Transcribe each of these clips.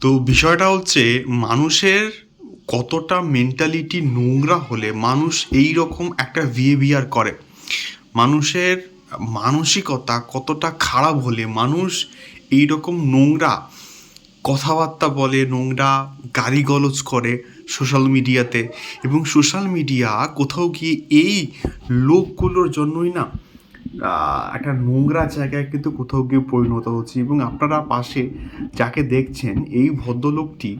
তো বিষয়টা হচ্ছে মানুষের কতটা মেন্টালিটি নোংরা হলে মানুষ এই রকম একটা বিহেভিয়ার করে। মানুষের মানসিকতা কতটা খারাপ হলে মানুষ এই রকম নোংরা কথাবার্তা বলে, নোংরা গাড়ি গলজ করে সোশ্যাল মিডিয়াতে এবং সোশ্যাল মিডিয়া কোথাও গিয়ে এই লোকগুলোর জন্যই না। একটা নোংরা জায়গায় কিন্তু কোথাও গিয়ে পরিণত হচ্ছে এবং আপনারা পাশে যাকে দেখছেন, এই ভদ্রলোকটি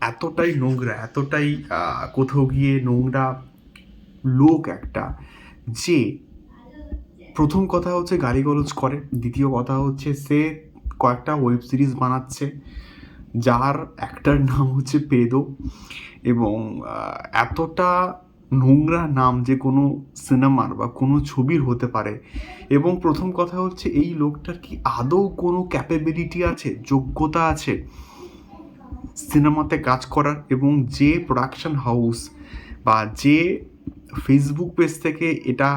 এতটাই নোংরা, এতটাই কোথাও গিয়ে নোংরা লোক একটা যে প্রথম কথা হচ্ছে গালিগলজ করে, দ্বিতীয় কথা হচ্ছে সে কয়েকটা ওয়েব সিরিজ বানাচ্ছে, যার একটার নাম হচ্ছে পেদো এবং এতটা নোংরা নাম যে কোনো সিনেমার বা কোনো ছবির হতে পারে। এবং প্রথম কথা হচ্ছে, এই লোকটার কি আদৌ কোনো ক্যাপাবিলিটি আছে, যোগ্যতা আছে সিনেমাতে কাজ করার? এবং যে প্রোডাকশন হাউস বা যে ফেসবুক পেজ থেকে এটা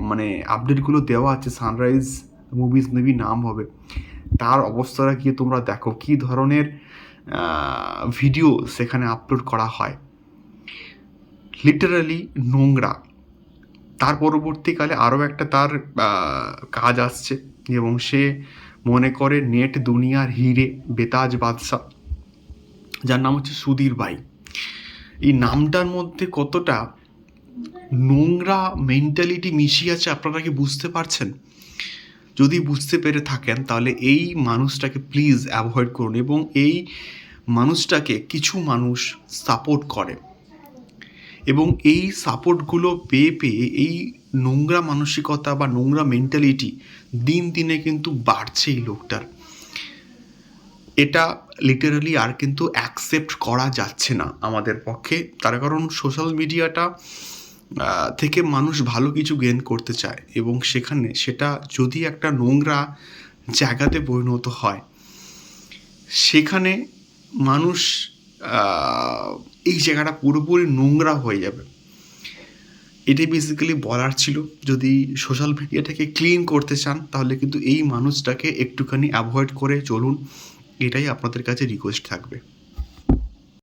মানে আপডেটগুলো দেওয়া আছে সানরাইজ মুভিজ মেবি নাম হবে, তার অবস্থাটা গিয়ে তোমরা দেখো। কী ধরনের ভিডিও সেখানে আপলোড করা হয়? লিটারালি নোংরা। তার পরবর্তীকালে আরও একটা তার কাজ আসছে এবং সে মনে করে নেট দুনিয়ার হিরে, বেতাজ বাদশাহ, যার নাম হচ্ছে সুধীর ভাই। এই নামটার মধ্যে কতটা নোংরা মেন্টালিটি মিশিয়ে আছে আপনারা কি বুঝতে পারছেন? যদি বুঝতে পেরে থাকেন, তাহলে এই মানুষটাকে প্লিজ অ্যাভয়েড করুন এবং এই মানুষটাকে কিছু মানুষ সাপোর্ট করে। এবং এই সাপোর্টগুলো পেয়ে পেয়ে এই নোংরা মানসিকতা বা নোংরা মেন্টালিটি দিন দিনে কিন্তু বাড়ছে এই লোকটার। এটা লিটারালি আর কিন্তু অ্যাকসেপ্ট করা যাচ্ছে না আমাদের পক্ষে। তার কারণ সোশ্যাল মিডিয়াটা থেকে মানুষ ভালো কিছু গেন করতে চায় এবং সেখানে সেটা যদি একটা নোংরা জায়গাতে পরিণত হয়, সেখানে মানুষ এই জায়গাটা পুরোপুরি নোংরা হয়ে যাবে। এটাই বেসিক্যালি বলার ছিল। যদি সোশ্যাল মিডিয়াটাকে ক্লিন করতে চান, তাহলে কিন্তু এই মানুষটাকে একটুখানি অ্যাভয়েড করে চলুন। এটাই আপনাদের কাছে রিকোয়েস্ট থাকবে।